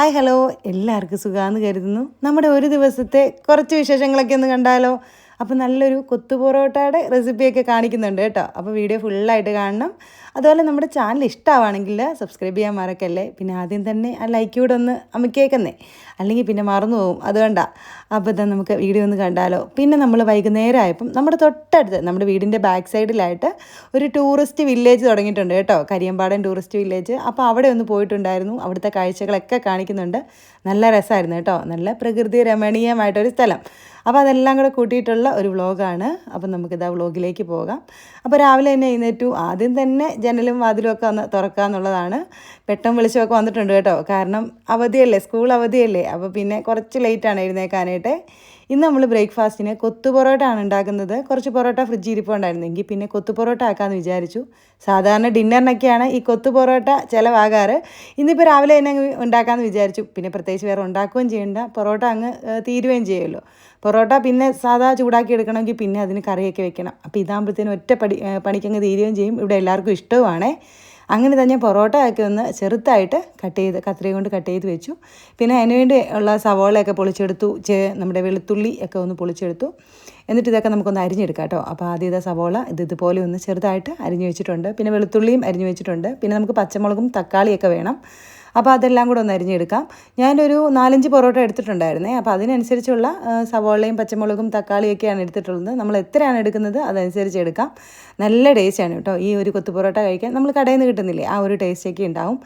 Hi hello. എല്ലാവർക്കും സുഖമാണെന്ന് കരുതുന്നു. നമ്മുടെ ഒരു ദിവസത്തെ കുറച്ച് വിശേഷങ്ങളൊക്കെ ഒന്ന് കണ്ടാലോ? അപ്പോൾ നല്ലൊരു കൊത്തു പൊറോട്ടയുടെ റെസിപ്പിയൊക്കെ കാണിക്കുന്നുണ്ട് കേട്ടോ. അപ്പോൾ വീഡിയോ ഫുള്ളായിട്ട് കാണണം. അതുപോലെ നമ്മുടെ ചാനൽ ഇഷ്ടമാണെങ്കിൽ സബ്സ്ക്രൈബ് ചെയ്യാൻ മറക്കല്ലേ? പിന്നെ ആദ്യം തന്നെ ആ ലൈക്ക് കൂടെ ഒന്ന് അമിക്കേക്കുന്നേ അല്ലെങ്കിൽ പിന്നെ മറന്നു പോകും. അതുകൊണ്ടാണ് അപ്പോൾ ഇതാ നമുക്ക് വീഡിയോ ഒന്ന് കണ്ടാലോ. പിന്നെ നമ്മൾ വൈകുന്നേരം ആയപ്പം നമ്മുടെ തൊട്ടടുത്ത് നമ്മുടെ വീടിന്റെ ബാക്ക് സൈഡിലായിട്ട് ഒരു ടൂറിസ്റ്റ് വില്ലേജ് തുടങ്ങിയിട്ടുണ്ട് കേട്ടോ. കരിയമ്പാടൻ ടൂറിസ്റ്റ് വില്ലേജ് അപ്പോൾ അവിടെ ഒന്ന് പോയിട്ടുണ്ടായിരുന്നു. അവിടുത്തെ കാഴ്ചകളൊക്കെ കാണിക്കുന്നുണ്ട്. നല്ല രസമായിരുന്നു കേട്ടോ. നല്ല പ്രകൃതി രമണീയമായിട്ടൊരു സ്ഥലം. അപ്പോൾ അതെല്ലാം കൂടെ കൂട്ടിയിട്ടുള്ള ഒരു വ്ളോഗാണ് അപ്പം നമുക്കിത് ആ വ്ളോഗിലേക്ക് പോകാം. അപ്പോൾ രാവിലെ തന്നെ എഴുന്നേറ്റു. ആദ്യം തന്നെ ജനലും വാതിലും ഒക്കെ ഒന്ന് തുറക്കുക എന്നുള്ളതാണ്. പെട്ടെന്ന് വിളിച്ചൊക്കെ വന്നിട്ടുണ്ട് കേട്ടോ. കാരണം അവധിയല്ലേ? സ്കൂൾ അവധിയല്ലേ? അപ്പോൾ പിന്നെ കുറച്ച് ലേറ്റാണ് എഴുന്നേക്കാനായിട്ട്. ഇന്ന് നമ്മൾ ബ്രേക്ക്ഫാസ്റ്റിന് കൊത്തു പൊറോട്ട ആണ് ഉണ്ടാക്കുന്നത്. കുറച്ച് പൊറോട്ട ഫ്രിഡ്ജിൽ ഇരിപ്പുണ്ടായിരുന്നെങ്കിൽ പിന്നെ കൊത്തു പൊറോട്ട ആക്കാമെന്ന് വിചാരിച്ചു. സാധാരണ ഡിന്നറിനൊക്കെയാണ് ഈ കൊത്തു പൊറോട്ട ചിലവാകാറ്. ഇന്നിപ്പോൾ രാവിലെ തന്നെ അങ്ങ് ഉണ്ടാക്കാമെന്ന് വിചാരിച്ചു. പിന്നെ പ്രത്യേകിച്ച് വേറെ ഉണ്ടാക്കുകയും ചെയ്യണ്ട. പൊറോട്ട അങ്ങ് തീരുകയും ചെയ്യുമല്ലോ പൊറോട്ട പിന്നെ സാധാ ചൂടാക്കി എടുക്കണമെങ്കിൽ പിന്നെ അതിന് കറിയൊക്കെ വെക്കണം. അപ്പോൾ ഇതാകുമ്പോഴത്തേനും ഒറ്റ പടി പണിക്കങ്ങ് തീരുകയും ചെയ്യും. ഇവിടെ എല്ലാവർക്കും ഇഷ്ടവുമാണേ. അങ്ങനെ തന്നെ പൊറോട്ട ഒക്കെ ഒന്ന് ചെറുതായിട്ട് കട്ട് ചെയ്ത് കത്രിക കൊണ്ട് കട്ട് ചെയ്ത് വെച്ചു. പിന്നെ അതിനുവേണ്ടി ഉള്ള സവോളയൊക്കെ പൊളിച്ചെടുത്തു. നമ്മുടെ വെളുത്തുള്ളി ഒക്കെ ഒന്ന് പൊളിച്ചെടുത്തു. എന്നിട്ട് ഇതൊക്കെ നമുക്കൊന്ന് അരിഞ്ഞെടുക്കാം കേട്ടോ. അപ്പോൾ ആദ്യം ഇതാ സവോള ഇത് ഇതുപോലെ ഒന്ന് ചെറുതായിട്ട് അരിഞ്ഞു വെച്ചിട്ടുണ്ട്. പിന്നെ വെളുത്തുള്ളിയും അരിഞ്ഞു വെച്ചിട്ടുണ്ട്. പിന്നെ നമുക്ക് പച്ചമുളകും തക്കാളിയൊക്കെ വേണം. അപ്പോൾ അതെല്ലാം കൂടെ ഒന്ന് അരിഞ്ഞെടുക്കാം. ഞാനൊരു നാലഞ്ച് പൊറോട്ട എടുത്തിട്ടുണ്ടായിരുന്നേ. അപ്പോൾ അതിനനുസരിച്ചുള്ള സവോളയും പച്ചമുളകും തക്കാളിയൊക്കെയാണ് എടുത്തിട്ടുള്ളത്. നമ്മൾ എത്രയാണ് എടുക്കുന്നത് അതനുസരിച്ച് എടുക്കാം. നല്ല ടേസ്റ്റാണ് കേട്ടോ. ഈ ഒരു കൊത്തു പൊറോട്ട കഴിക്കാൻ. നമ്മൾ കടയിൽ നിന്ന് കിട്ടുന്നില്ലേ ആ ഒരു ടേസ്റ്റൊക്കെ ഉണ്ടാവും.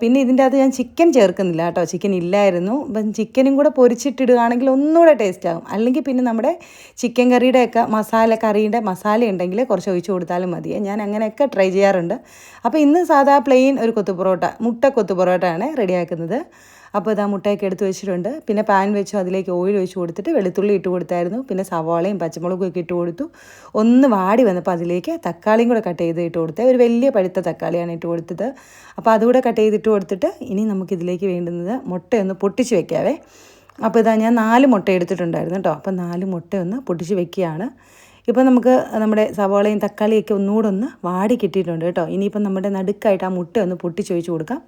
പിന്നെ ഇതിന്റെ അകത്ത് ഞാൻ ചിക്കൻ ചേർക്കുന്നില്ല കേട്ടോ. ചിക്കൻ ഇല്ലായിരുന്നു. അപ്പം ചിക്കനും കൂടെ പൊരിച്ചിട്ടിടുകയാണെങ്കിൽ ഒന്നുകൂടെ ടേസ്റ്റ് ആകും അല്ലെങ്കിൽ പിന്നെ നമ്മുടെ ചിക്കൻ കറിയുടെയൊക്കെ മസാല കറിയുടെ മസാല ഉണ്ടെങ്കിൽ കുറച്ച് ഒഴിച്ചു കൊടുത്താലും മതിയെ ഞാൻ അങ്ങനെയൊക്കെ ട്രൈ ചെയ്യാറുണ്ട്. അപ്പോൾ ഇന്ന് സാധാ പ്ലെയിൻ ഒരു കൊത്തു പൊറോട്ട മുട്ട കൊത്തു പൊറോട്ടയാണ് റെഡിയാക്കുന്നത്. അപ്പോൾ ഇതാ മുട്ടയൊക്കെ എടുത്ത് വെച്ചിട്ടുണ്ട്. പിന്നെ പാൻ വെച്ചു അതിലേക്ക് ഓയിൽ ഒഴിച്ച് കൊടുത്തിട്ട് വെളുത്തുള്ളി ഇട്ട് കൊടുത്തായിരുന്നു. പിന്നെ സവാളയും പച്ചമുളകും ഒക്കെ ഇട്ട് കൊടുത്തു. ഒന്ന് വാടി വന്നപ്പോൾ അതിലേക്ക് തക്കാളിയും കൂടെ കട്ട് ചെയ്ത് ഇട്ട് കൊടുത്തത് ഒരു വലിയ പഴുത്ത തക്കാളിയാണ് ഇട്ട് കൊടുത്തത്. അപ്പോൾ അതുകൂടെ കട്ട് ചെയ്തിട്ട് കൊടുത്തിട്ട് ഇനി നമുക്കിതിലേക്ക് വേണ്ടുന്നത് മുട്ടയൊന്ന് പൊട്ടിച്ച് വെക്കാവേ. അപ്പോൾ ഇതാ ഞാൻ നാല് മുട്ട എടുത്തിട്ടുണ്ടായിരുന്നു കേട്ടോ. അപ്പോൾ നാല് മുട്ടയൊന്ന് പൊട്ടിച്ച് വെക്കുകയാണ്. ഇപ്പോൾ നമുക്ക് നമ്മുടെ സവാളയും തക്കാളിയൊക്കെ ഒന്നുകൂടെ ഒന്ന് വാടി കിട്ടിയിട്ടുണ്ട് കേട്ടോ. ഇനിയിപ്പം നമ്മുടെ നടുക്കായിട്ട് ആ മുട്ട ഒന്ന് പൊട്ടിച്ചൊഴിച്ച് കൊടുക്കാം.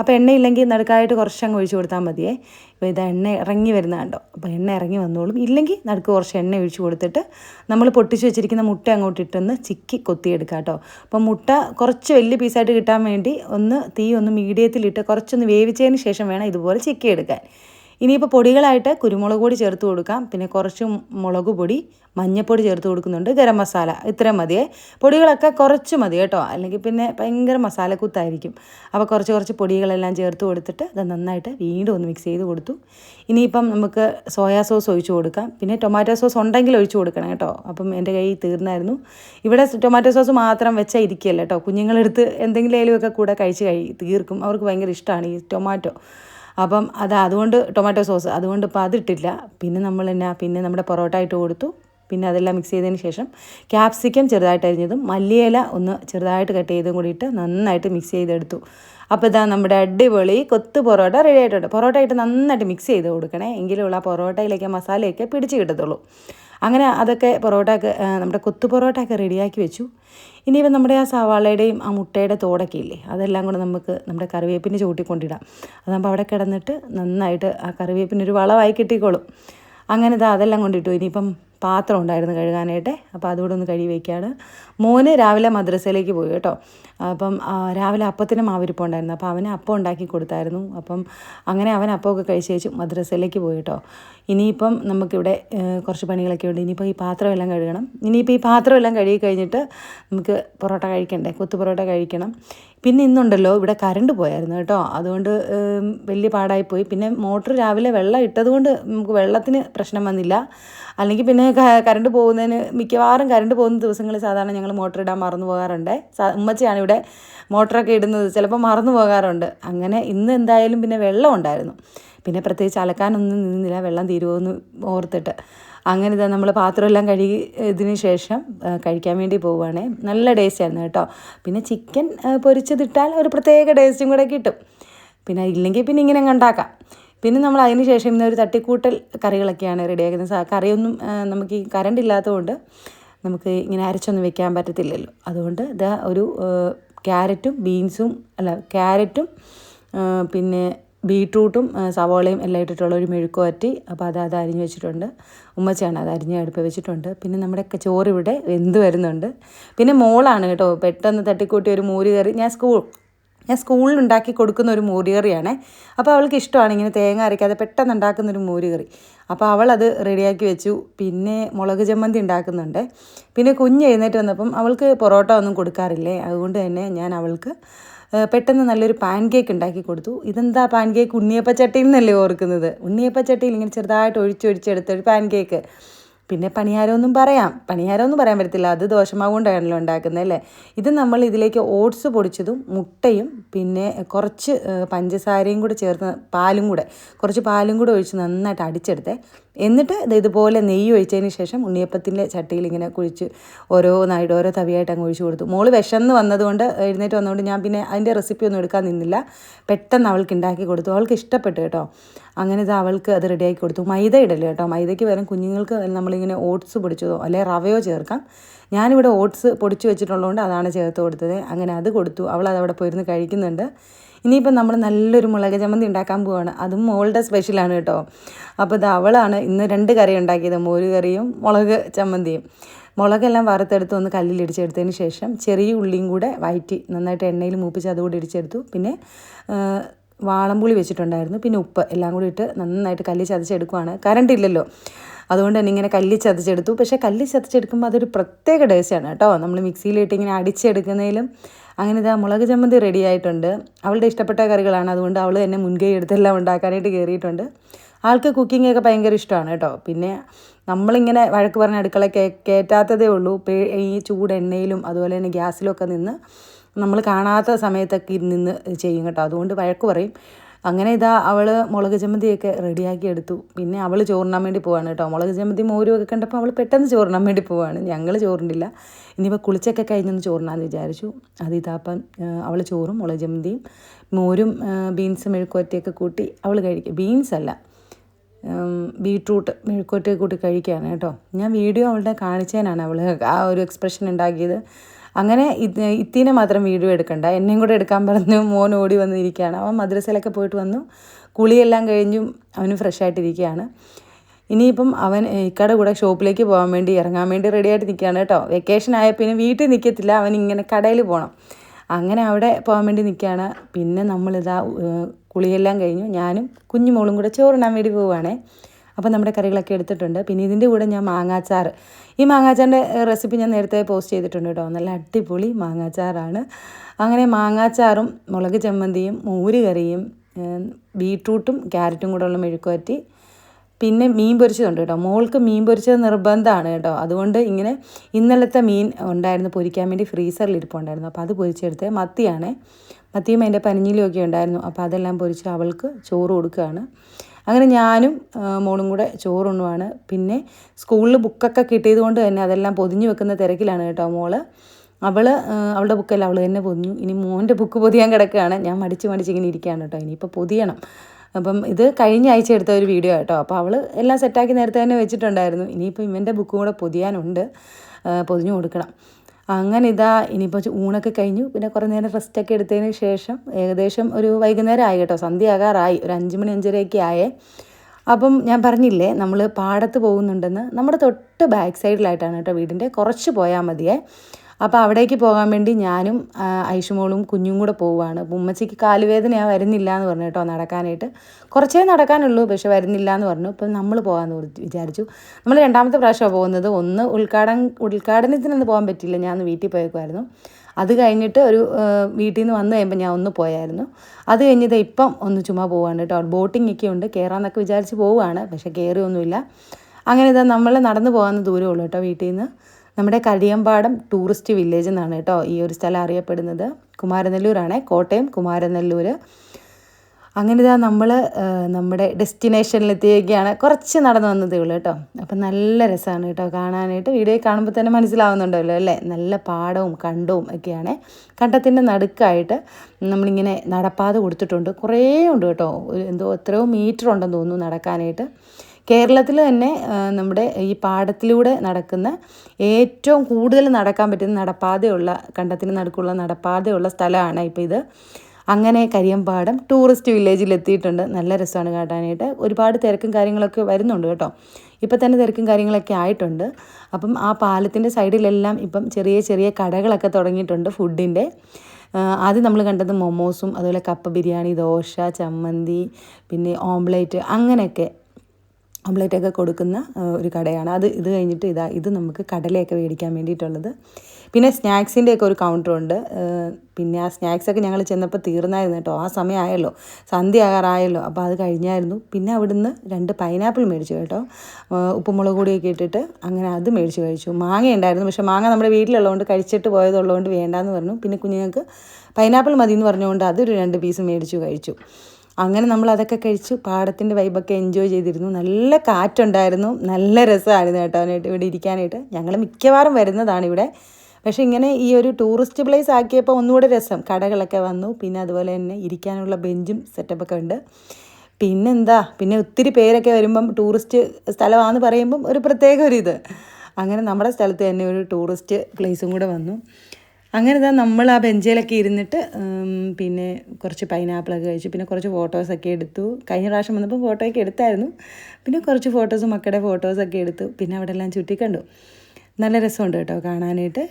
അപ്പോൾ എണ്ണയില്ലെങ്കിൽ നടുക്കായിട്ട് കുറച്ചങ്ങ് ഒഴിച്ച് കൊടുത്താൽ മതിയേ. ഇപ്പോൾ ഇത് എണ്ണ ഇറങ്ങി വരുന്ന കണ്ടോ. അപ്പോൾ എണ്ണ ഇറങ്ങി വന്നോളും. ഇല്ലെങ്കിൽ നടുക്ക് കുറച്ച് എണ്ണ ഒഴിച്ച് കൊടുത്തിട്ട് നമ്മൾ പൊട്ടിച്ച് വെച്ചിരിക്കുന്ന മുട്ട അങ്ങോട്ട് ഇട്ടൊന്ന് ചിക്കി കൊത്തിയെടുക്കാം കേട്ടോ. അപ്പോൾ മുട്ട കുറച്ച് വലിയ പീസായിട്ട് കിട്ടാൻ വേണ്ടി ഒന്ന് തീ ഒന്ന് മീഡിയത്തിലിട്ട് കുറച്ചൊന്ന് വേവിച്ചതിന് ശേഷം വേണം ഇതുപോലെ ചിക്കി എടുക്കാൻ ഇനിയിപ്പോൾ പൊടികളായിട്ട് കുരുമുളക് പൊടി ചേർത്ത് കൊടുക്കാം. പിന്നെ കുറച്ച് മുളക് പൊടി മഞ്ഞൾപ്പൊടി ചേർത്ത് കൊടുക്കുന്നുണ്ട്. ഗരം മസാല ഇത്രയും മതിയേ പൊടികളൊക്കെ കുറച്ച് മതി കേട്ടോ. അല്ലെങ്കിൽ പിന്നെ ഭയങ്കര മസാലക്കുത്തായിരിക്കും അപ്പോൾ കുറച്ച് കുറച്ച് പൊടികളെല്ലാം ചേർത്ത് കൊടുത്തിട്ട് അത് നന്നായിട്ട് വീണ്ടും ഒന്ന് മിക്സ് ചെയ്ത് കൊടുത്തു. ഇനിയിപ്പം നമുക്ക് സോയാ സോസ് ഒഴിച്ച് കൊടുക്കാം. പിന്നെ ടൊമാറ്റോ സോസ് ഉണ്ടെങ്കിൽ ഒഴിച്ച് കൊടുക്കണം കേട്ടോ. അപ്പം എന്റെ കൈ തീർന്നായിരുന്നു. ഇവിടെ ടൊമാറ്റോ സോസ് മാത്രം വെച്ചാൽ ഇരിക്കുകയല്ല കേട്ടോ. കുഞ്ഞുങ്ങളെടുത്ത് എന്തെങ്കിലും ഏലുമൊക്കെ കൂടെ കഴിച്ച് കഴി തീർക്കും. അവർക്ക് ഭയങ്കര ഇഷ്ടമാണ് ഈ ടൊമാറ്റോ. അപ്പം അത് അതുകൊണ്ട് ടൊമാറ്റോ സോസ് അതുകൊണ്ട് ഇപ്പോൾ അതിട്ടില്ല. പിന്നെ നമ്മൾ എന്നാ പിന്നെ നമ്മുടെ പൊറോട്ട ഇട്ട് കൊടുത്തു. പിന്നെ അതെല്ലാം മിക്സ് ചെയ്തതിന് ശേഷം ക്യാപ്സിക്കം ചെറുതായിട്ട് അരിഞ്ഞതും മല്ലിയില ഒന്ന് ചെറുതായിട്ട് കട്ട് ചെയ്തും കൂടി ഇട്ട് നന്നായിട്ട് മിക്സ് ചെയ്തെടുത്തു. അപ്പോൾ ഇതാ നമ്മുടെ അടിപൊളി കൊത്ത് പൊറോട്ട റെഡി ആയിട്ടുണ്ട്. പൊറോട്ട ആയിട്ട് നന്നായിട്ട് മിക്സ് ചെയ്ത് കൊടുക്കണേ. എങ്കിലുള്ള പൊറോട്ടയിലേക്ക് മസാലയൊക്കെ പിടിച്ച് കിട്ടത്തുള്ളൂ. അങ്ങനെ അതൊക്കെ പൊറോട്ടയൊക്കെ നമ്മുടെ കൊത്തു പൊറോട്ടയൊക്കെ റെഡിയാക്കി വെച്ചു. ഇനിയിപ്പോൾ നമ്മുടെ ആ സവാളയുടെയും ആ മുട്ടയുടെ തോടൊക്കെ ഇല്ലേ അതെല്ലാം കൂടെ നമുക്ക് നമ്മുടെ കറിവേപ്പിന്റെ ചൂട്ടിക്കൊണ്ടിടാം അതാകുമ്പോൾ അവിടെ കിടന്നിട്ട് നന്നായിട്ട് ആ കറിവേപ്പിനൊരു വളമായി കിട്ടിക്കോളും. അങ്ങനെ ഇതാ അതെല്ലാം കൊണ്ടിട്ടു. ഇനിയിപ്പം പാത്രം ഉണ്ടായിരുന്നു കഴുകാനായിട്ട്. അപ്പോൾ അതുകൂടെ ഒന്ന് കഴുകി വയ്ക്കുകയാണ് മോന് രാവിലെ മദ്രസയിലേക്ക് പോയി കേട്ടോ. അപ്പം രാവിലെ അപ്പത്തിന് മാവിരിപ്പുണ്ടായിരുന്നു അപ്പോൾ അവന് അപ്പം ഉണ്ടാക്കി കൊടുത്തായിരുന്നു. അപ്പം അങ്ങനെ അവൻ അപ്പമൊക്കെ കഴിച്ച് കഴിച്ചു മദ്രസയിലേക്ക് പോയി കേട്ടോ. ഇനിയിപ്പം നമുക്കിവിടെ കുറച്ച് പണികളൊക്കെ ഉണ്ട്. ഇനിയിപ്പോൾ ഈ പാത്രമെല്ലാം കഴുകണം. ഇനിയിപ്പോൾ ഈ പാത്രമെല്ലാം കഴുകി കഴിഞ്ഞിട്ട് നമുക്ക് പൊറോട്ട കഴിക്കണ്ടേ? കൊത്തു പൊറോട്ട കഴിക്കണം. പിന്നെ ഇന്നുണ്ടല്ലോ ഇവിടെ കറണ്ട് പോയായിരുന്നു കേട്ടോ. അതുകൊണ്ട് വലിയ പാടായിപ്പോയി പിന്നെ മോട്ടർ രാവിലെ വെള്ളം ഇട്ടതുകൊണ്ട് നമുക്ക് വെള്ളത്തിന് പ്രശ്നം വന്നില്ല. അല്ലെങ്കിൽ പിന്നെ കറണ്ട് പോകുന്നതിന് മിക്കവാറും കറണ്ട് പോകുന്ന ദിവസങ്ങളിൽ സാധാരണ ഞങ്ങൾ മോട്ടർ ഇടാൻ മറന്നു പോകാറുണ്ട്. ഉമ്മച്ചിയാണ് ഇവിടെ മോട്ടറൊക്കെ ഇടുന്നത് ചിലപ്പോൾ മറന്നു പോകാറുണ്ട്. അങ്ങനെ ഇന്ന് എന്തായാലും പിന്നെ വെള്ളം ഉണ്ടായിരുന്നു. പിന്നെ പ്രത്യേകിച്ച് അലക്കാനൊന്നും നിന്നില്ല വെള്ളം തീരുമോയെന്ന് ഓർത്തിട്ട്. അങ്ങനെ ഇതാ നമ്മൾ പാത്രമെല്ലാം കഴുകി ഇതിന് ശേഷം കഴിക്കാൻ വേണ്ടി പോവുകയാണേ നല്ല ടേസ്റ്റ് ആയിരുന്നു കേട്ടോ. പിന്നെ ചിക്കൻ പൊരിച്ചതിട്ടാൽ ഒരു പ്രത്യേക ടേസ്റ്റും കൂടെ കിട്ടും. പിന്നെ ഇല്ലെങ്കിൽ പിന്നെ ഇങ്ങനെ ഉണ്ടാക്കാം. പിന്നെ നമ്മൾ അതിന് ശേഷം ഇന്ന് ഒരു തട്ടിക്കൂട്ടൽ കറികളൊക്കെയാണ് റെഡിയാക്കുന്നത് കറിയൊന്നും നമുക്ക് ഈ കറണ്ട് ഇല്ലാത്തതുകൊണ്ട് നമുക്ക് ഇങ്ങനെ അരച്ചൊന്നും വെക്കാൻ പറ്റത്തില്ലല്ലോ. അതുകൊണ്ട് ഇതാ ഒരു ക്യാരറ്റും ബീൻസും അല്ല ക്യാരറ്റും പിന്നെ ബീട്രൂട്ടും സവോളയും എല്ലാം ഇട്ടിട്ടുള്ള ഒരു മെഴുക്കുവരട്ടി അപ്പോൾ അത് അത് അരിഞ്ഞ് വെച്ചിട്ടുണ്ട്. ഉമ്മച്ചാണ് അത് അരിഞ്ഞ് അടുപ്പ് വെച്ചിട്ടുണ്ട്. പിന്നെ നമ്മുടെ ചോറ് ഇവിടെ വെന്ത് വരുന്നുണ്ട്. പിന്നെ മോളാണ് കേട്ടോ പെട്ടെന്ന് തട്ടിക്കൂട്ടി ഒരു മൂരി കറി. ഞാൻ സ്കൂൾ ഞാൻ സ്കൂളിൽ ഉണ്ടാക്കി കൊടുക്കുന്ന ഒരു മോര് കറിയാണേ. അപ്പോൾ അവൾക്ക് ഇഷ്ടമാണ് ഇങ്ങനെ തേങ്ങ അരയ്ക്കാതെ പെട്ടെന്ന് ഉണ്ടാക്കുന്ന ഒരു മോര് കറി. അപ്പോൾ അവൾ അത് റെഡിയാക്കി വെച്ചു. പിന്നെ മുളക് ചമ്മന്തി ഉണ്ടാക്കുന്നുണ്ട്. പിന്നെ കുഞ്ഞ് എഴുന്നേറ്റ് വന്നപ്പം അവൾക്ക് പൊറോട്ട ഒന്നും കൊടുക്കാറില്ലേ? അതുകൊണ്ട് തന്നെ ഞാൻ അവൾക്ക് പെട്ടെന്ന് നല്ലൊരു പാൻ കേക്ക് ഉണ്ടാക്കി കൊടുത്തു. ഇതെന്താ പാൻ കേക്ക് ഉണ്ണിയപ്പ ചട്ടിയിൽ നിന്നല്ലേ ഓർക്കുന്നത്? ഉണ്ണിയപ്പ ചട്ടിയിൽ ഇങ്ങനെ ചെറുതായിട്ട് ഒഴിച്ചൊഴിച്ചെടുത്ത ഒരു പാൻ കേക്ക് പിന്നെ പണിയാരമൊന്നും പറയാം. പണിയാരമൊന്നും പറയാൻ പറ്റത്തില്ല. അത് ദോശമാവ് കൊണ്ടാണല്ലോ ഉണ്ടാക്കുന്നത് അല്ലേ? ഇത് നമ്മൾ ഇതിലേക്ക് ഓട്സ് പൊടിച്ചതും മുട്ടയും പിന്നെ കുറച്ച് പഞ്ചസാരയും കൂടെ ചേർത്ത് പാലും കൂടെ കുറച്ച് പാലും കൂടെ ഒഴിച്ച് നന്നായിട്ട് അടിച്ചെടുത്തേ. എന്നിട്ട് ഇത് ഇതുപോലെ നെയ്യ് ഒഴിച്ചതിന് ശേഷം ഉണ്ണിയപ്പത്തിന്റെ ചട്ടിയിൽ ഇങ്ങനെ കുഴിച്ച് ഓരോന്നായിട്ട് ഓരോ തവിയായിട്ട് അങ്ങ് ഒഴിച്ചു കൊടുത്തു. മോൾ വിശന്ന് വന്നതുകൊണ്ട് എഴുന്നേറ്റ് വന്നതുകൊണ്ട് ഞാൻ പിന്നെ അതിന്റെ റെസിപ്പി ഒന്നും എടുക്കാൻ നിന്നില്ല. പെട്ടെന്ന് അവൾക്ക് ഉണ്ടാക്കി കൊടുത്തു. അവൾക്ക് ഇഷ്ടപ്പെട്ടു കേട്ടോ. അങ്ങനെ ഇത് അവൾക്ക് അത് റെഡിയാക്കി കൊടുത്തു. മൈദ ഇടൽ കേട്ടോ. മൈദയ്ക്ക് പകരം കുഞ്ഞുങ്ങൾക്ക് നമ്മളിങ്ങനെ ഓട്സ് പൊടിച്ചതോ അല്ലെ റവയോ ചേർക്കാം. ഞാനിവിടെ ഓട്സ് പൊടിച്ച് വെച്ചിട്ടുള്ളതുകൊണ്ട് അതാണ് ചേർത്ത് കൊടുത്തത്. അങ്ങനെ അത് കൊടുത്തു. അവൾ അത് അവിടെ പോയിരുന്ന് കഴിക്കുന്നുണ്ട്. ഇനിയിപ്പം നമ്മൾ നല്ലൊരു മുളക് ചമ്മന്തി ഉണ്ടാക്കാൻ പോവാണ്. അതും മോളുടെ സ്പെഷ്യലാണ് കേട്ടോ. അപ്പോൾ ഇത് അവളാണ് ഇന്ന് രണ്ട് കറി ഉണ്ടാക്കിയത്. മോര് കറിയും മുളക് ചമ്മന്തിയും. മുളകെല്ലാം വറുത്തെടുത്ത് ഒന്ന് കല്ലിൽ ഇടിച്ചെടുത്തതിന് ശേഷം ചെറിയ ഉള്ളിയും കൂടെ വയറ്റി നന്നായിട്ട് എണ്ണയിൽ മൂപ്പിച്ച് അതുകൂടി ഇടിച്ചെടുത്തു. പിന്നെ വാളംപുളി വെച്ചിട്ടുണ്ടായിരുന്നു. പിന്നെ ഉപ്പ് എല്ലാം കൂടി ഇട്ട് നന്നായിട്ട് കല്ലിൽ ചതച്ചെടുക്കുവാണ്. കറണ്ട് ഇല്ലല്ലോ. അതുകൊണ്ട് തന്നെ ഇങ്ങനെ കല്ല് ചതച്ചെടുത്തു. പക്ഷേ കല്ല് ചതച്ചെടുക്കുമ്പോൾ അതൊരു പ്രത്യേക ടേസ്റ്റാണ് കേട്ടോ. നമ്മൾ മിക്സിയിലിട്ട് ഇങ്ങനെ അടിച്ചെടുക്കുന്നതിലും അങ്ങനെ ഇതാ മുളക് ചമ്മന്തി റെഡി ആയിട്ടുണ്ട്. അവളുടെ ഇഷ്ടപ്പെട്ട കറികളാണ്. അതുകൊണ്ട് അവൾ തന്നെ മുൻകൈ എടുത്തെല്ലാം ഉണ്ടാക്കാനായിട്ട് കയറിയിട്ടുണ്ട്. ആൾക്ക് കുക്കിംഗ് ഒക്കെ ഭയങ്കര ഇഷ്ടമാണ് കേട്ടോ. പിന്നെ നമ്മളിങ്ങനെ വഴക്ക് പറഞ്ഞ അടുക്കള കയറ്റാത്തതേ ഉള്ളൂ. ഈ ചൂട് എണ്ണയിലും അതുപോലെ തന്നെ ഗ്യാസിലൊക്കെ നിന്ന് നമ്മൾ കാണാത്ത സമയത്തൊക്കെ നിന്ന് ചെയ്യും കേട്ടോ. അതുകൊണ്ട് വഴക്ക് പറയും. അങ്ങനെ ഇതാ അവൾ മുളക് ചമ്മന്തിയൊക്കെ റെഡിയാക്കി എടുത്തു. പിന്നെ അവൾ ചോറിനാൻ വേണ്ടി പോവാണ് കേട്ടോ. മുളക് ചമ്മന്തി മോരും ഒക്കെ കണ്ടപ്പോൾ അവൾ പെട്ടെന്ന് ചോറിനാൻ വേണ്ടി പോവാണ്. ഞങ്ങൾ ചോറിണ്ടില്ല ഇനിയിപ്പോൾ കുളിച്ചൊക്കെ കഴിഞ്ഞൊന്ന് ചോറിനാന്ന് വിചാരിച്ചു. അത് ഇതാപ്പം അവൾ ചോറും മുളക് ചമ്മന്തിയും മോരും ബീൻസും മെഴുക്കുവറ്റയൊക്കെ കൂട്ടി അവൾ കഴിക്കും ബീൻസ് അല്ല ബീട്രൂട്ട് മെഴുക്കോട്ട് കൂട്ടി കഴിക്കുകയാണ് കേട്ടോ. ഞാൻ വീഡിയോ അവളുടെ കാണിച്ചതിനാണ് അവൾ ആ ഒരു എക്സ്പ്രഷൻ ഉണ്ടാക്കിയത്. അങ്ങനെ ഇത് ഇത്തീനെ മാത്രം വീഡിയോ എടുക്കണ്ട. എന്നെയും കൂടെ എടുക്കാൻ പറഞ്ഞു മോൻ ഓടി വന്നിരിക്കുകയാണ്. അവൻ മദ്രസയിലൊക്കെ പോയിട്ട് വന്നു. കുളിയെല്ലാം കഴിഞ്ഞും അവന് ഫ്രഷ് ആയിട്ടിരിക്കുകയാണ്. ഇനിയിപ്പം അവൻ ഇക്കടെ കൂടെ ഷോപ്പിലേക്ക് പോകാൻ വേണ്ടി ഇറങ്ങാൻ വേണ്ടി റെഡി ആയിട്ട് നിൽക്കുകയാണ് കേട്ടോ. വെക്കേഷൻ ആയ പിന്നെ വീട്ടിൽ നിൽക്കത്തില്ല അവൻ ഇങ്ങനെ കടയിൽ പോകണം അങ്ങനെ അവിടെ പോകാൻ വേണ്ടി നിൽക്കുകയാണ് പിന്നെ നമ്മളിതാ കുളിയെല്ലാം കഴിഞ്ഞു. ഞാനും കുഞ്ഞുമോളും കൂടെ ചോറിനാൻ വേണ്ടി പോവുകയാണേ. അപ്പോൾ നമ്മുടെ കറികളൊക്കെ എടുത്തിട്ടുണ്ട്. പിന്നെ ഇതിന്റെ കൂടെ ഞാൻ മാങ്ങാച്ചാർ. ഈ മാങ്ങാച്ചാറിന്റെ റെസിപ്പി ഞാൻ നേരത്തെ പോസ്റ്റ് ചെയ്തിട്ടുണ്ട് കേട്ടോ. നല്ല അടിപൊളി മാങ്ങാച്ചാറാണ്. അങ്ങനെ മാങ്ങാച്ചാറും മുളക് ചമ്മന്തിയും മോര് കറിയും ബീട്രൂട്ടും ക്യാരറ്റും കൂടെ ഉള്ള മെഴുക്കുവറ്റി പിന്നെ മീൻ പൊരിച്ചതുണ്ട് കേട്ടോ. മോൾക്ക് മീൻ പൊരിച്ചത് നിർബന്ധമാണ് കേട്ടോ. അതുകൊണ്ട് ഇങ്ങനെ ഇന്നലത്തെ മീൻ ഉണ്ടായിരുന്നു പൊരിക്കാൻ വേണ്ടി ഫ്രീസറിൽ ഇരിപ്പുണ്ടായിരുന്നു. അപ്പോൾ അത് പൊരിച്ചെടുത്ത്. മത്തിയാണേ. മത്തിയും അതിന്റെ പനിഞ്ഞിലും ഒക്കെ ഉണ്ടായിരുന്നു. അപ്പോൾ അതെല്ലാം പൊരിച്ച് അവൾക്ക് ചോറ് കൊടുക്കുകയാണ്. അങ്ങനെ ഞാനും മോളും കൂടെ ചോറുണ്ണുവാണ്. പിന്നെ സ്കൂളിൽ ബുക്കൊക്കെ കിട്ടിയത് കൊണ്ട് തന്നെ അതെല്ലാം പൊതിഞ്ഞു വെക്കുന്ന തിരക്കിലാണ് കേട്ടോ മോൾ. അവൾ അവളുടെ ബുക്കല്ല അവൾ തന്നെ പൊതിഞ്ഞു. ഇനി മോന്റെ ബുക്ക് പൊതിയാൻ കിടക്കുകയാണ്. ഞാൻ മടിച്ച് മടിച്ച് ഇങ്ങനെ ഇരിക്കുകയാണ് കേട്ടോ. ഇനിയിപ്പോൾ പൊതിയണം. അപ്പം ഇത് കഴിഞ്ഞ ആഴ്ച എടുത്ത ഒരു വീഡിയോ കേട്ടോ. അപ്പോൾ അവൾ എല്ലാം സെറ്റാക്കി നേരത്തെ തന്നെ വെച്ചിട്ടുണ്ടായിരുന്നു. ഇനിയിപ്പോൾ ഇവന്റെ ബുക്കും കൂടെ പൊതിയാനുണ്ട്. പൊതിഞ്ഞു കൊടുക്കണം. അങ്ങനെ ഇതാ ഇനിയിപ്പോൾ ഊണൊക്കെ കഴിഞ്ഞു. പിന്നെ കുറേ നേരം റെസ്റ്റൊക്കെ എടുത്തതിന് ശേഷം ഏകദേശം ഒരു വൈകുന്നേരം ആയി കേട്ടോ. സന്ധ്യ ആകാറായി ഒരു അഞ്ച് മണി അഞ്ചരയൊക്കെ ആയേ. അപ്പം ഞാൻ പറഞ്ഞില്ലേ നമ്മൾ പാടത്ത് പോകുന്നുണ്ടെന്ന്. നമ്മുടെ തൊട്ട് ബാക്ക് സൈഡിലായിട്ടാണ് കേട്ടോ വീടിന്റെ. കുറച്ച് പോയാൽ മതിയേ. അപ്പോൾ അവിടേക്ക് പോകാൻ വേണ്ടി ഞാനും ഐഷുമോളും കുഞ്ഞും കൂടെ പോവുകയാണ് ഉമ്മച്ചിക്ക് കാലുവേദനയാണ് വരുന്നില്ല എന്ന് പറഞ്ഞു കേട്ടോ നടക്കാനായിട്ട്. കുറച്ചേ നടക്കാനുള്ളൂ പക്ഷെ വരുന്നില്ല എന്ന് പറഞ്ഞു. അപ്പം നമ്മൾ പോകാമെന്ന് വിചാ- വിചാരിച്ചു. നമ്മൾ രണ്ടാമത്തെ പ്രാവശ്യമാണ് പോകുന്നത്. ഒന്ന് ഉദ്ഘാടന ഉദ്ഘാടനത്തിനൊന്ന് പോകാൻ പറ്റില്ല ഞാൻ വീട്ടിൽ പോയേക്കുമായിരുന്നു അത് കഴിഞ്ഞിട്ട് ഒരു വീട്ടിൽ നിന്ന് വന്നു കഴിയുമ്പോൾ ഞാൻ ഒന്ന് പോയായിരുന്നു. അത് കഴിഞ്ഞത് ഇപ്പം ഒന്ന് ചുമ്മാ പോവാണ് കേട്ടോ. ബോട്ടിംഗ് ഒക്കെ ഉണ്ട്. കയറാമെന്നൊക്കെ വിചാരിച്ച് പോവുകയാണ് പക്ഷേ കയറിയൊന്നുമില്ല അങ്ങനെ ഇതാ നമ്മൾ നടന്നു പോകാവുന്ന ദൂരമുള്ളൂ കേട്ടോ വീട്ടിൽ നിന്ന് നമ്മുടെ കടിയമ്പാടം ടൂറിസ്റ്റ് വില്ലേജ് എന്നാണ് കേട്ടോ ഈ ഒരു സ്ഥലം അറിയപ്പെടുന്നത്. കുമാരനെല്ലൂരാണ് കോട്ടയം കുമാരനെല്ലൂർ. അങ്ങനെ ഇതാ നമ്മൾ നമ്മുടെ ഡെസ്റ്റിനേഷനിലെത്തിയൊക്കെയാണ് കുറച്ച് നടന്നു വന്നതേ ഉള്ളൂ കേട്ടോ. അപ്പം നല്ല രസമാണ് കേട്ടോ കാണാനായിട്ട്. വീഡിയോ കാണുമ്പോൾ തന്നെ മനസ്സിലാവുന്നുണ്ടല്ലോ അല്ലേ? നല്ല പാടവും കണ്ടവും ഒക്കെയാണ്. കണ്ടത്തിന്റെ നടുക്കായിട്ട് നമ്മളിങ്ങനെ നടപ്പാത കൊടുത്തിട്ടുണ്ട്. കുറേ ഉണ്ട് കേട്ടോ. എന്തോ എത്രയോ മീറ്റർ ഉണ്ടെന്ന് തോന്നുന്നു നടക്കാനായിട്ട്. കേരളത്തിൽ തന്നെ നമ്മുടെ ഈ പാടത്തിലൂടെ നടക്കുന്ന ഏറ്റവും കൂടുതൽ നടക്കാൻ പറ്റുന്ന നടപ്പാതയുള്ള കണ്ടത്തിന് നടുക്കുള്ള നടപ്പാതയുള്ള സ്ഥലമാണ് ഇപ്പോൾ ഇത്. അങ്ങനെ കരിയമ്പാടം ടൂറിസ്റ്റ് വില്ലേജിൽ എത്തിയിട്ടുണ്ട്. നല്ല രസമാണ് കാട്ടാനായിട്ട്. ഒരുപാട് തിരക്കും കാര്യങ്ങളൊക്കെ വരുന്നുണ്ട് കേട്ടോ. ഇപ്പം തന്നെ തിരക്കും കാര്യങ്ങളൊക്കെ ആയിട്ടുണ്ട്. അപ്പം ആ പാലത്തിന്റെ സൈഡിലെല്ലാം ഇപ്പം ചെറിയ ചെറിയ കടകളൊക്കെ തുടങ്ങിയിട്ടുണ്ട് ഫുഡിന്റെ. ആദ്യം നമ്മൾ കണ്ടത് മൊമോസും അതുപോലെ കപ്പ ബിരിയാണി ദോശ ചമ്മന്തി പിന്നെ ഓംലേറ്റ് അങ്ങനെയൊക്കെ ഓംലേറ്റൊക്കെ കൊടുക്കുന്ന ഒരു കടയാണ്. അത് ഇത് കഴിഞ്ഞിട്ട് ഇതാ ഇത് നമുക്ക് കടലയൊക്കെ മേടിക്കാൻ വേണ്ടിയിട്ടുള്ളത്. പിന്നെ സ്നാക്സിന്റെ ഒക്കെ ഒരു കൗണ്ടറുണ്ട് പിന്നെ ആ സ്നാക്സൊക്കെ ഞങ്ങൾ ചെന്നപ്പോൾ തീർന്നായിരുന്നു കേട്ടോ. ആ സമയമായല്ലോ സന്ധ്യ ആകാറായല്ലോ അപ്പോൾ അത് കഴിഞ്ഞായിരുന്നു. പിന്നെ അവിടുന്ന് രണ്ട് പൈനാപ്പിൾ മേടിച്ചു കേട്ടോ. ഉപ്പുമുളക് പൊടിയൊക്കെ ഇട്ടിട്ട് അങ്ങനെ അത് മേടിച്ച് കഴിച്ചു. മാങ്ങ ഉണ്ടായിരുന്നു. പക്ഷേ മാങ്ങ നമ്മുടെ വീട്ടിലുള്ളതുകൊണ്ട് കഴിച്ചിട്ട് പോയതുള്ളതുകൊണ്ട് വേണ്ടാന്ന് പറഞ്ഞു. പിന്നെ കുഞ്ഞുങ്ങൾക്ക് പൈനാപ്പിൾ മതി എന്ന് പറഞ്ഞുകൊണ്ട് അതൊരു രണ്ട് പീസ് മേടിച്ചു കഴിച്ചു. അങ്ങനെ നമ്മൾ അതൊക്കെ കഴിച്ച് പാടത്തിന്റെ വൈബൊക്കെ എൻജോയ് ചെയ്തിരുന്നു. നല്ല കാറ്റുണ്ടായിരുന്നു. നല്ല രസമായിരുന്നു കേട്ടോ ഇവിടെ ഇരിക്കാനായിട്ട്. ഞങ്ങൾ മിക്കവാറും വരുന്നതാണ് ഇവിടെ. പക്ഷേ ഇങ്ങനെ ഈ ഒരു ടൂറിസ്റ്റ് പ്ലേസ് ആക്കിയപ്പോൾ ഒന്നുകൂടെ രസം. കടകളൊക്കെ വന്നു. പിന്നെ അതുപോലെ തന്നെ ഇരിക്കാനുള്ള ബെഞ്ചും സെറ്റപ്പൊക്കെ ഉണ്ട്. പിന്നെന്താ? പിന്നെ ഒത്തിരി പേരൊക്കെ വരുമ്പം ടൂറിസ്റ്റ് സ്ഥലമാണെന്ന് പറയുമ്പം ഒരു പ്രത്യേക ഒരു ഇത്. അങ്ങനെ നമ്മുടെ സ്ഥലത്ത് തന്നെ ഒരു ടൂറിസ്റ്റ് പ്ലേസും കൂടെ വന്നു. അങ്ങനെ ഇതാ നമ്മൾ ആ ബെഞ്ചിലൊക്കെ ഇരുന്നിട്ട് പിന്നെ കുറച്ച് പൈനാപ്പിളൊക്കെ കഴിച്ചു. പിന്നെ കുറച്ച് ഫോട്ടോസൊക്കെ എടുത്തു. കഴിഞ്ഞ പ്രാവശ്യം വന്നപ്പോൾ ഫോട്ടോയൊക്കെ എടുത്തായിരുന്നു. പിന്നെ കുറച്ച് ഫോട്ടോസ് മക്കളുടെ ഫോട്ടോസൊക്കെ എടുത്തു. പിന്നെ അവിടെ എല്ലാം ചുറ്റിക്കണ്ടു. നല്ല രസമുണ്ട് കേട്ടോ കാണാനായിട്ട്.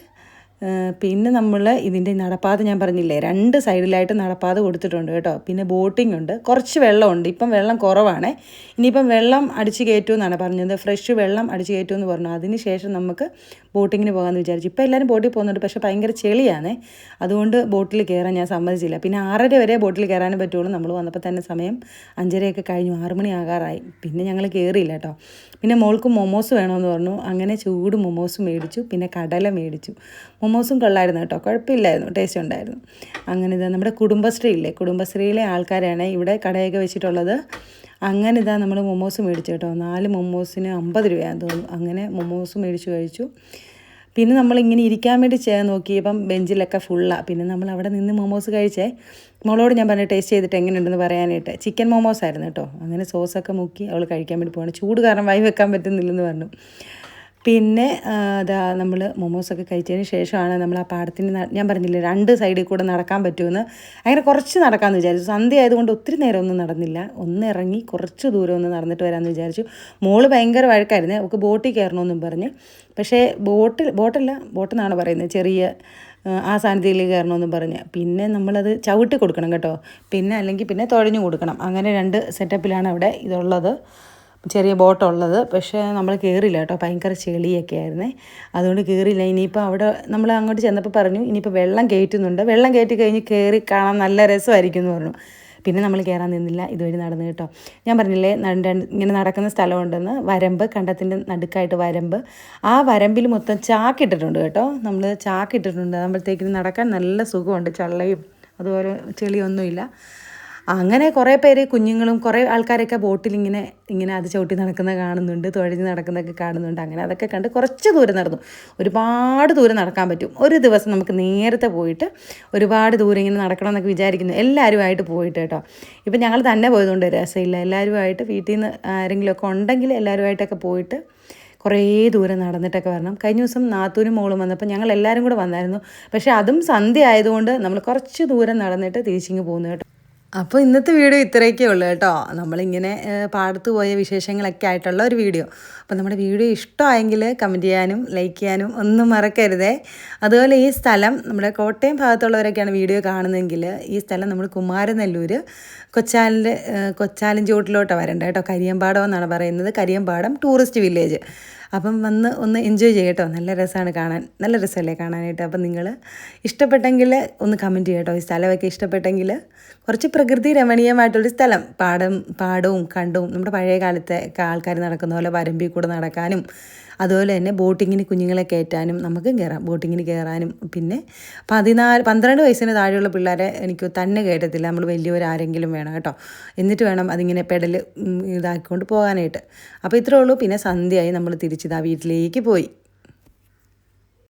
പിന്നെ നമ്മൾ ഇതിന്റെ നടപ്പാത ഞാൻ പറഞ്ഞില്ലേ രണ്ട് സൈഡിലായിട്ട് നടപ്പാത കൊടുത്തിട്ടുണ്ട് കേട്ടോ. പിന്നെ ബോട്ടിംഗ് ഉണ്ട്. കുറച്ച് വെള്ളമുണ്ട്. ഇപ്പം വെള്ളം കുറവാണേ. ഇനിയിപ്പം വെള്ളം അടിച്ച് കയറ്റുമെന്നാണ് പറഞ്ഞത്. ഫ്രഷ് വെള്ളം അടിച്ച് കയറ്റുമെന്ന് പറഞ്ഞു. അതിന് ശേഷം നമുക്ക് ബോട്ടിങ്ങിന് പോകാമെന്ന് വിചാരിച്ചു. ഇപ്പോൾ എല്ലാവരും ബോട്ടിൽ പോകുന്നുണ്ട്. പക്ഷേ ഭയങ്കര ചെളിയാണ്. അതുകൊണ്ട് ബോട്ടിൽ കയറാൻ ഞാൻ സമ്മതിച്ചില്ല. പിന്നെ ആറര വരെ ബോട്ടിൽ കയറാനും പറ്റുള്ളൂ. നമ്മൾ വന്നപ്പോൾ തന്നെ സമയം അഞ്ചരയൊക്കെ കഴിഞ്ഞു. ആറ് മണി ആകാറായി. പിന്നെ ഞങ്ങൾ കയറിയില്ല കേട്ടോ. പിന്നെ മോൾക്ക് മൊമോസ് വേണമെന്ന് പറഞ്ഞു. അങ്ങനെ ചൂട് മൊമോസ് മേടിച്ചു. പിന്നെ കടല മേടിച്ചു. മൊമോസും കൊള്ളായിരുന്നു കേട്ടോ. കുഴപ്പമില്ലായിരുന്നു. ടേസ്റ്റ് ഉണ്ടായിരുന്നു. അങ്ങനെ ഇതാ നമ്മുടെ കുടുംബശ്രീ ഇല്ലേ? കുടുംബശ്രീയിലെ ആൾക്കാരാണ് ഇവിടെ കടയൊക്കെ വെച്ചിട്ടുള്ളത്. അങ്ങനെ ഇതാ നമ്മൾ മൊമോസ് മേടിച്ചു കേട്ടോ. നാല് മൊമോസിന് അമ്പത് രൂപയാണെന്ന് തോന്നുന്നു. അങ്ങനെ മൊമോസ് മേടിച്ചു കഴിച്ചു. പിന്നെ നമ്മളിങ്ങനെ ഇരിക്കാൻ വേണ്ടി ചെയ്യാൻ നോക്കിയപ്പം ബെഞ്ചിലൊക്കെ ഫുള്ളാണ് പിന്നെ നമ്മൾ അവിടെ നിന്ന് മോമോസ് കഴിച്ചേ. മോളോട് ഞാൻ പറഞ്ഞു ടേസ്റ്റ് ചെയ്തിട്ട് എങ്ങനെയുണ്ടെന്ന് പറയാനായിട്ട്. ചിക്കൻ മോമോസ് ആയിരുന്നു കേട്ടോ. അങ്ങനെ സോസൊക്കെ മുക്കി അവൾ കഴിക്കാൻ വേണ്ടി പോകണം ചൂട് കാരണം വൈ വെക്കാൻ പറ്റുന്നില്ലെന്ന് പറഞ്ഞു. പിന്നെ അതാ നമ്മൾ മൊമോസൊക്കെ കഴിച്ചതിന് ശേഷമാണ് നമ്മൾ ആ പാടത്തിന് ഞാൻ പറഞ്ഞില്ലേ രണ്ട് സൈഡിൽ കൂടെ നടക്കാൻ പറ്റുമെന്ന്. അങ്ങനെ കുറച്ച് നടക്കാമെന്ന് വിചാരിച്ചു. സന്ധ്യ ആയതുകൊണ്ട് ഒത്തിരി നേരം ഒന്നും നടന്നില്ല. ഒന്ന് ഇറങ്ങി കുറച്ച് ദൂരം ഒന്ന് നടന്നിട്ട് വരാമെന്ന് വിചാരിച്ചു. മോൾ ഭയങ്കര വഴക്കായിരുന്നു. അവൾക്ക് ബോട്ടിൽ കയറണമെന്നും പറഞ്ഞ്. പക്ഷേ ബോട്ടിൽ ബോട്ടല്ല ബോട്ടെന്നാണ് പറയുന്നത്. ചെറിയ ആ, സാന്നിധ്യയിൽ കയറണമെന്നും പറഞ്ഞ്. പിന്നെ നമ്മളത് ചവിട്ടി കൊടുക്കണം കേട്ടോ. പിന്നെ അല്ലെങ്കിൽ പിന്നെ തുഴഞ്ഞു കൊടുക്കണം. അങ്ങനെ രണ്ട് സെറ്റപ്പിലാണ് അവിടെ ഇതുള്ളത്. ചെറിയ ബോട്ടുള്ളത്. പക്ഷേ നമ്മൾ കയറില്ല കേട്ടോ. ഭയങ്കര ചെളിയൊക്കെ ആയിരുന്നേ. അതുകൊണ്ട് കയറില്ല ഇനിയിപ്പോൾ അവിടെ നമ്മൾ അങ്ങോട്ട് ചെന്നപ്പോൾ പറഞ്ഞു ഇനിയിപ്പോൾ വെള്ളം കയറ്റുന്നുണ്ട് വെള്ളം കയറ്റി കഴിഞ്ഞ് കയറി കാണാൻ നല്ല രസമായിരിക്കും എന്ന് പറഞ്ഞു. പിന്നെ നമ്മൾ കയറാൻ നിന്നില്ല. ഇതുവഴി നടന്നു കേട്ടോ. ഞാൻ പറഞ്ഞില്ലേ ഇങ്ങനെ നടക്കുന്ന സ്ഥലമുണ്ടെന്ന്. വരമ്പ് കണ്ടത്തിന്റെ നടുക്കായിട്ട് വരമ്പ്. ആ വരമ്പിൽ മൊത്തം ചാക്കിട്ടിട്ടുണ്ട് കേട്ടോ. നമ്മൾ ചാക്കിട്ടിട്ടുണ്ട്. അതാകുമ്പോഴത്തേക്കിന് നടക്കാൻ നല്ല സുഖമുണ്ട്. ചള്ളയും അതുപോലെ ചെളിയൊന്നുമില്ല. അങ്ങനെ കുറേ പേര് കുഞ്ഞുങ്ങളും കുറേ ആൾക്കാരൊക്കെ ബോട്ടിൽ ഇങ്ങനെ ഇങ്ങനെ അത് ചവിട്ടി നടക്കുന്നത് കാണുന്നുണ്ട് തുഴഞ്ഞ് നടക്കുന്നതൊക്കെ കാണുന്നുണ്ട്. അങ്ങനെ അതൊക്കെ കണ്ട് കുറച്ച് ദൂരം നടന്നു. ഒരുപാട് ദൂരം നടക്കാൻ പറ്റും. ഒരു ദിവസം നമുക്ക് നേരത്തെ പോയിട്ട് ഒരുപാട് ദൂരം ഇങ്ങനെ നടക്കണം എന്നൊക്കെ വിചാരിക്കുന്നു. എല്ലാവരുമായിട്ട് പോയിട്ട് കേട്ടോ. ഇപ്പം ഞങ്ങൾ തന്നെ പോയതുകൊണ്ട് രസമില്ല. എല്ലാവരുമായിട്ട് വീട്ടിൽ നിന്ന് ആരെങ്കിലുമൊക്കെ ഉണ്ടെങ്കിൽ എല്ലാവരുമായിട്ടൊക്കെ പോയിട്ട് കുറേ ദൂരം നടന്നിട്ടൊക്കെ വരണം. കഴിഞ്ഞ ദിവസം നാത്തൂരും മോളും വന്നപ്പോൾ ഞങ്ങൾ എല്ലാവരും കൂടെ വന്നായിരുന്നു. പക്ഷേ അതും സന്ധ്യ ആയതുകൊണ്ട് നമ്മൾ കുറച്ച് ദൂരം നടന്നിട്ട് തിരിച്ചിങ്ങ് പോകുന്നു കേട്ടോ. അപ്പോൾ ഇന്നത്തെ വീഡിയോ ഇത്രയൊക്കെ ഉള്ളൂ കേട്ടോ. നമ്മളിങ്ങനെ പാടത്ത് പോയ വിശേഷങ്ങളൊക്കെ ആയിട്ടുള്ള ഒരു വീഡിയോ. അപ്പോൾ നമ്മുടെ വീഡിയോ ഇഷ്ടമായെങ്കിൽ കമന്റ് ചെയ്യാനും ലൈക്ക് ചെയ്യാനും ഒന്നും മറക്കരുതേ. അതുപോലെ ഈ സ്ഥലം നമ്മുടെ കോട്ടയം ഭാഗത്തുള്ളവരൊക്കെയാണ് വീഡിയോ കാണുന്നതെങ്കിൽ ഈ സ്ഥലം നമ്മൾ കുമാരനെല്ലൂർ കൊച്ചാലിന്റെ കൊച്ചാലിൻ ചുവട്ടിലോട്ടാണ് വരേണ്ടത് കേട്ടോ. കരിയമ്പാടം എന്നാണ് പറയുന്നത്. Kariyampadam tourist village. അപ്പം വന്ന് ഒന്ന് എൻജോയ് ചെയ്യട്ടോ നല്ല രസമാണ് കാണാൻ. നല്ല രസമല്ലേ കാണാനായിട്ട്. അപ്പം നിങ്ങൾ ഇഷ്ടപ്പെട്ടെങ്കിൽ ഒന്ന് കമന്റ് ചെയ്യട്ടോ ഈ സ്ഥലമൊക്കെ ഇഷ്ടപ്പെട്ടെങ്കിൽ കുറച്ച് പ്രകൃതി രമണീയമായിട്ടുള്ള സ്ഥലം. പാടം പാടവും കണ്ടും നമ്മുടെ പഴയ കാലത്തെ ആൾക്കാർ നടക്കുന്ന പോലെ വരമ്പിൽ കൂടെ നടക്കാനും അതുപോലെ തന്നെ ബോട്ടിങ്ങിന് കുഞ്ഞുങ്ങളെ കയറ്റാനും നമുക്കും കയറാം ബോട്ടിങ്ങിന് കയറാനും. പിന്നെ പതിനാല് പന്ത്രണ്ട് വയസ്സിന് താഴെയുള്ള പിള്ളേരെ എനിക്ക് തന്നെ കയറ്റത്തില്ല. നമ്മൾ വലിയവരാരെങ്കിലും വേണം കേട്ടോ. എന്നിട്ട് വേണം അതിങ്ങനെ പെടൽ ഇതാക്കിക്കൊണ്ട് പോകാനായിട്ട്. അപ്പോൾ ഇത്രേ ഉള്ളൂ. പിന്നെ സന്ധ്യയായി നമ്മൾ തിരിച്ചിതാ വീട്ടിലേക്ക് പോയി.